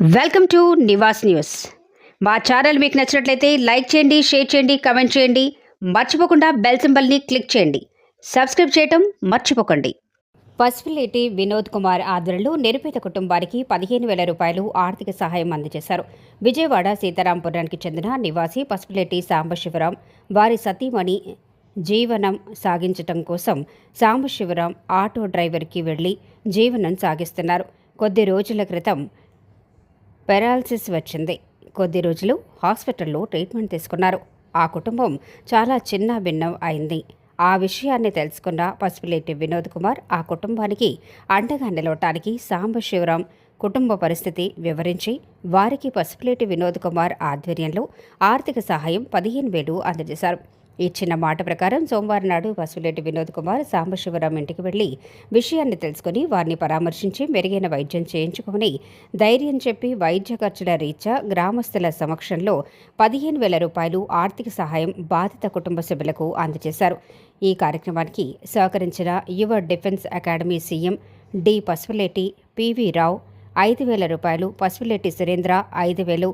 Welcome to Nivas news. మా channel మీకు నచ్చినట్లయితే లైక్ చేయండి షేర్ చేయండి కమెంట్ చేయండి. మర్చిపోకుండా బెల్ సింబల్ని క్లిక్ చేయండి. సబ్స్క్రైబ్ చేయటం మర్చిపోకండి. పసిఫిలిటీ వినోద్ కుమార్ ఆధ్వర్యంలో నిరుపేద కుటుంబానికి పదిహేను వేల రూపాయలు ఆర్థిక సహాయం అందజేశారు. విజయవాడ సీతారాంపురానికి చెందిన నివాసి పసిఫిలిటీ సాంబశివరాం వారి సతీమణి జీవనం సాగించటం కోసం సాంబశివరాం ఆటో డ్రైవర్కి వెళ్ళి జీవనం సాగిస్తున్నారు. కొద్ది రోజుల క్రితం పెరాలసిస్ వచ్చింది. కొద్ది రోజులు హాస్పిటల్లో ట్రీట్మెంట్ తీసుకున్నారు. ఆ కుటుంబం చాలా చిన్న భిన్నం అయింది. ఆ విషయాన్ని తెలుసుకున్న పసుపులేటి వినోద్ కుమార్ ఆ కుటుంబానికి అండగా నిలవటానికి సాంబశివరాం కుటుంబ పరిస్థితి వివరించి వారికి పసుపులేటి వినోద్ కుమార్ ఆధ్వర్యంలో ఆర్థిక సహాయం పదిహేను వేలు అందజేశారు. ఇచ్చిన మాట ప్రకారం సోమవారం నాడు పసుపులేటి వినోద్ కుమార్ సాంబశివరాం ఇంటికి వెళ్ళి విషయాన్ని తెలుసుకుని వారిని పరామర్శించి మెరుగైన వైద్యం చేయించుకుని ధైర్యం చెప్పి వైద్య ఖర్చుల రీత్యా గ్రామస్తుల సమక్షంలో పదిహేను వేల రూపాయలు ఆర్థిక సహాయం బాధిత కుటుంబ సభ్యులకు అందజేశారు. ఈ కార్యక్రమానికి సహకరించిన Yuva defence academy CMD Pasupuleti PV Rao ఐదు వేల రూపాయలు పసుపులేటి సురేంద్ర ఐదు వేలు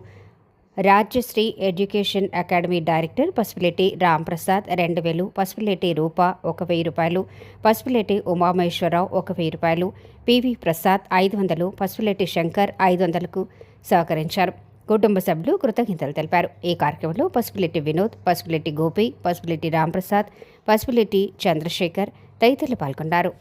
Rajyasri education academy director Pasupuleti Ramprasad రెండు వేలు పసుపులేటి రూప ఒక వెయ్యి రూపాయలు పసుపులేటి ఉమామేశ్వరరావు ఒక వెయ్యి రూపాయలు పివి ప్రసాద్ ఐదు వందలు పసుపులేటి శంకర్ ఐదు వందలకు సహకరించారు. కుటుంబ సభ్యులు కృతజ్ఞతలు తెలిపారు. ఈ కార్యక్రమంలో పసిపిలిటీ వినోద్ పసిపిలిటీ గోపి పసిపిలిటీ రాంప్రసాద్ పసిపిలిటీ చంద్రశేఖర్ తదితరులు పాల్గొన్నారు.